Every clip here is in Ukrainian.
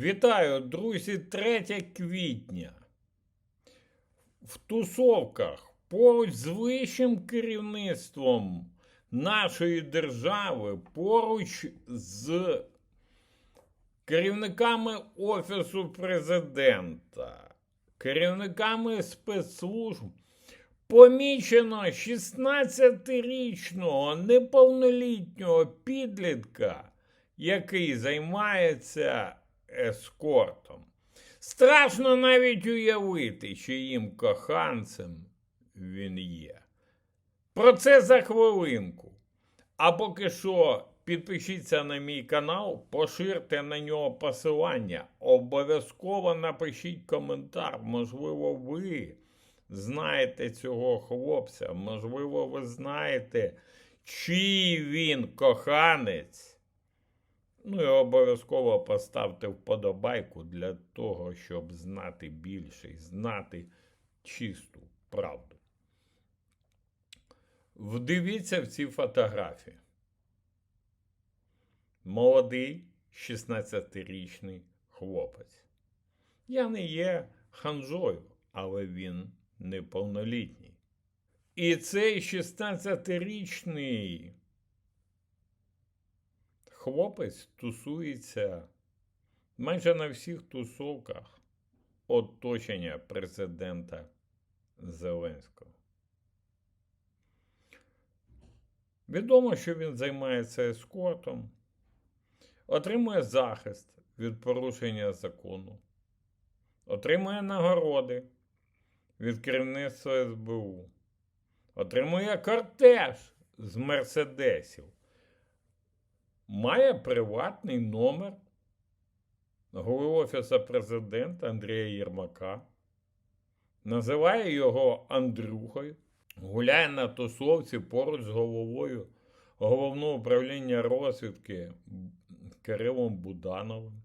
Вітаю, друзі, 3 квітня. В тусовках поруч з вищим керівництвом нашої держави, поруч з керівниками Офісу президента, керівниками спецслужб помічено 16-річного неповнолітнього підлітка, який займається ескортом. Страшно навіть уявити, чиїм коханцем він є. Про це за хвилинку. А поки що підпишіться на мій канал, поширте на нього посилання. Обов'язково напишіть коментар. Можливо, ви знаєте цього хлопця, можливо, ви знаєте, чий він коханець. Ну і обов'язково поставте вподобайку для того, щоб знати більше і знати чисту правду. Вдивіться в ці фотографії. Молодий 16-річний хлопець. Я не є ханжою, але він неповнолітній. І цей 16-річний хлопець тусується майже на всіх тусовках оточення президента Зеленського. Відомо, що він займається ескортом, отримує захист від порушення закону, отримує нагороди від керівництва СБУ, отримує кортеж з мерседесів має приватний номер голови Офісу президента Андрія Єрмака, називає його Андрюхою, гуляє на тусовці поруч з головою головного управління розвідки Кирилом Будановим.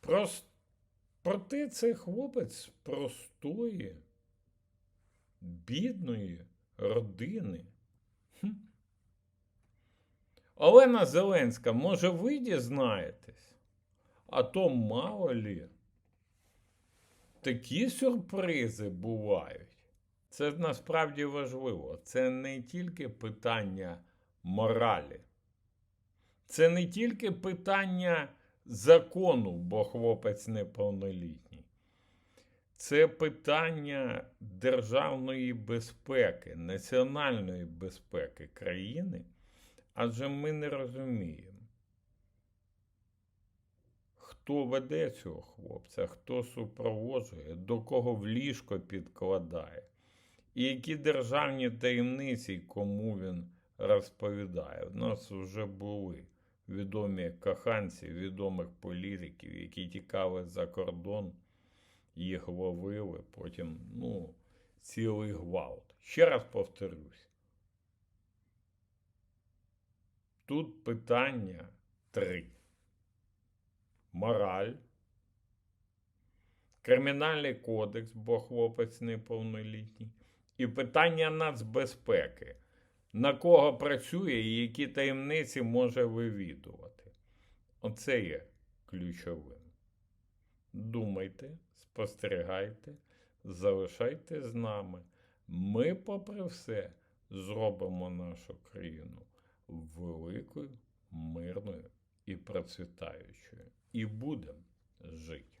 Прос... Проте цей хлопець простої, бідної родини. Олена Зеленська, може, ви дізнаєтесь? А то мало лі. Такі сюрпризи бувають. Це насправді важливо. Це не тільки питання моралі, це не тільки питання закону, бо хлопець неповнолітній. Це питання державної безпеки, національної безпеки країни. Адже ми не розуміємо, хто веде цього хлопця, хто супроводжує, до кого в ліжко підкладає, і які державні таємниці кому він розповідає. У нас вже були відомі коханці, відомих політиків, які тікали за кордон, їх ловили, потім, ну, цілий гвалт. Ще раз повторюсь. Тут питання три. Мораль, Кримінальний кодекс, бо хлопець неповнолітній, і питання нацбезпеки, на кого працює і які таємниці може вивідувати. Оце є ключовим. Думайте, спостерігайте, залишайте з нами. Ми, попри все, зробимо нашу країну великою, мирною і процвітаючою. І будемо жити.